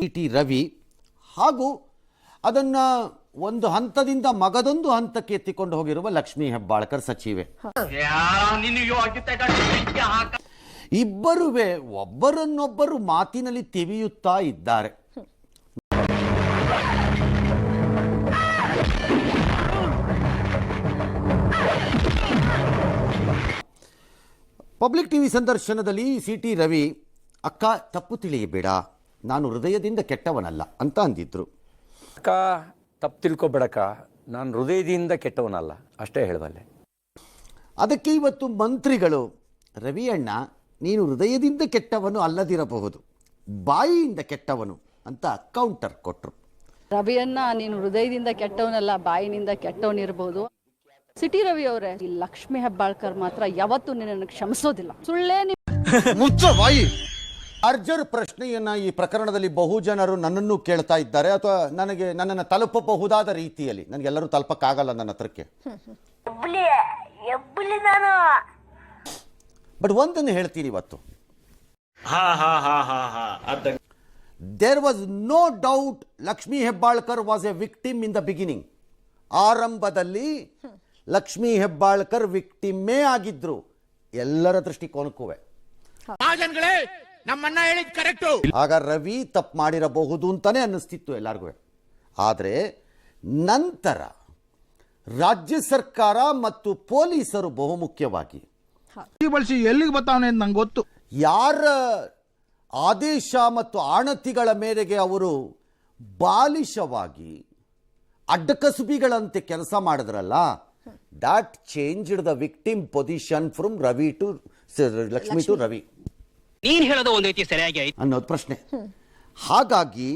T T Ravi. ಹಾಗೂ ಅದನ್ನು ಒಂದು ಹಂತದಿಂದ ಮಗದೊಂದು ಹಂತಕ್ಕೆ ಎತ್ತಿಕೊಂಡು ಹೋಗಿರುವ ಲಕ್ಷ್ಮೀ ಹೆಬ್ಬಾಳ್ಕರ್ ಸಚಿವೆ. ಇಬ್ಬರುವೆ ಒಬ್ಬರನ್ನೊಬ್ಬರು ಮಾತಿನಲ್ಲಿ ತಿವಿಯುತ್ತಾ ಇದ್ದಾರೆ. ಪಬ್ಲಿಕ್ ಟಿವಿ ಸಂದರ್ಶನದಲ್ಲಿ ಸಿ ಟಿ ರವಿ ಅಕ್ಕ ತಪ್ಪು ತಿಳಿಯಬೇಡ. ನಾನು ಹೃದಯದಿಂದ ಕೆಟ್ಟವನಲ್ಲ ಅಂತ ಅಂದಿದ್ರು. ಅಕ್ಕ ತಪ್ಪು ತಿಳ್ಕೊಬೇಡಕ್ಕ. ನಾನು ಹೃದಯದಿಂದ ಕೆಟ್ಟವನಲ್ಲ. ಅಷ್ಟೇ ಹೇಳಬಲ್ಲೆ. ಅದಕ್ಕೆ ಇವತ್ತು ಮಂತ್ರಿಗಳು ರವಿ ಅಣ್ಣ ನೀನು ಹೃದಯದಿಂದ ಕೆಟ್ಟವನು ಅಲ್ಲದಿರಬಹುದು. ಬಾಯಿಯಿಂದ ಕೆಟ್ಟವನು ಅಂತ ಕೌಂಟರ್. ಕೊಟ್ಟರು ರವಿಯನ್ನ ನೀನು ಹೃದಯದಿಂದ ಕೆಟ್ಟವನಲ್ಲ ಬಾಯಿನಿಂದ ಕೆಟ್ಟವನಿರ್ಬೋದು. ಸಿಟಿ ರವಿ ಅವರೇ ಈ ಲಕ್ಷ್ಮಿ ಹೆಬ್ಬಾಳ್ಕರ್ ಮಾತ್ರ ಯಾವತ್ತೂ ನಿನ್ನನ್ನು ಕ್ಷಮಿಸೋದಿಲ್ಲ. ಸುಳ್ಳೇ ನೀವು ಅರ್ಜರ್ ಪ್ರಶ್ನೆಯನ್ನ ಈ ಪ್ರಕರಣದಲ್ಲಿ ಬಹು ಜನರು ನನ್ನನ್ನು ಕೇಳ್ತಾ ಇದ್ದಾರೆ ಅಥವಾ ನನಗೆ ನನ್ನನ್ನು ತಲುಪಬಹುದಾದ ರೀತಿಯಲ್ಲಿ. ನನಗೆಲ್ಲರೂ ತಲುಪಕ್ಕಾಗಲ್ಲ ನನ್ನ ಹತ್ರಕ್ಕೆ. ಎಬ್ಬುಲಿ ಎಬ್ಬುಲಿ ನಾನು. ಬಟ್ ಒಂದನ್ನು ಹೇಳ್ತೀನಿ ಇವತ್ತು. There was no doubt Lakshmi Hebbalkar was a victim in the beginning ಆರಂಭದಲ್ಲಿ ಲಕ್ಷ್ಮೀ ಹೆಬ್ಬಾಳ್ಕರ್ ವಿಕ್ಟಿಮ್ಮೇ ಆಗಿದ್ರು. ಎಲ್ಲರ ದೃಷ್ಟಿಕೋನಕ್ಕೂವೆ. ಆಗ ರವಿ ತಪ್ಪು ಮಾಡಿರಬಹುದು ಅಂತಾನೆ ಅನ್ನಿಸ್ತಿತ್ತು ಎಲ್ಲರಿಗೂ ಆದರೆ ನಂತರ ರಾಜ್ಯ ಸರ್ಕಾರ ಮತ್ತು ಪೊಲೀಸರು ಬಹುಮುಖ್ಯವಾಗಿ. ಬಳಸಿ ಎಲ್ಲಿಗೆ ಬರ್ತಾವನೆ ಅಂತ ನಂಗೆ ಗೊತ್ತು. ಯಾರ ಆದೇಶ ಮತ್ತು ಆಣತಿಗಳ ಮೇರೆಗೆ ಅವರು ಬಾಲಿಶವಾಗಿ ಅಡ್ಡಕಸುಬಿಗಳಂತೆ ಕೆಲಸ ಮಾಡಿದ್ರಲ್ಲ that changed the victim position from Ravi to Lakshmi to Ravi ನೀನ್ ಹೇಳೋದು ಒಂದ್ ರೀತಿ ಸರಿಯಾಗಿ ಆಯ್ತು. ಅನ್ನೋದು ಪ್ರಶ್ನೆ. ಹಾಗಾಗಿ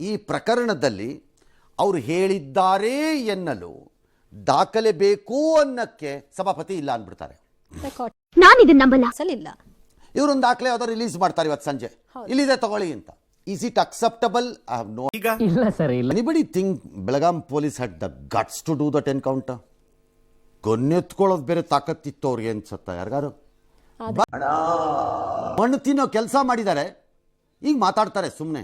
ಈ ಪ್ರಕರಣದಲ್ಲಿ ಅವರು ಹೇಳಿದ್ದಾರೆ ಎನ್ನಲು ದಾಖಲೆ ಬೇಕು ಅನ್ನಕ್ಕೆ ಸಭಾಪತಿ ಇಲ್ಲ ಅಂದ್ಬಿಡ್ತಾರೆ. ನಾನು ಇದನ್ನ ನಂಬಲ್ಲ. ಅಸಲಿಲ್ಲ ಇವರೊಂದು ದಾಖಲೆ ಯಾವ್ದೋ ರಿಲೀಸ್ ಮಾಡ್ತಾರೆ ಇವತ್ತು ಸಂಜೆ. ಇಲ್ಲಿದೆ ತಗೊಳ್ಳಿ ಅಂತ. ಈಸ್ ಇಟ್ ಅಕ್ಸೆಪ್ಟಬಲ್ ನೋ ಇಲ್ಲ ಸರ್ ಇಲ್ಲ. Anybody think Belgaum police had the guts to do that encounter ಗೊನ್ನೆತ್ಕೊಳ್ಳೋದು ಬೇರೆ ತಾಕತ್ತಿತ್ತು ಅವ್ರಿಗೆ ಅನ್ಸತ್ತ ಯಾರಿಗಾರು? ಮಣ್ಣು ತಿನ್ನೋ ಕೆಲಸ ಮಾಡಿದ್ದಾರೆ ಈಗ ಮಾತಾಡ್ತಾರೆ ಸುಮ್ಮನೆ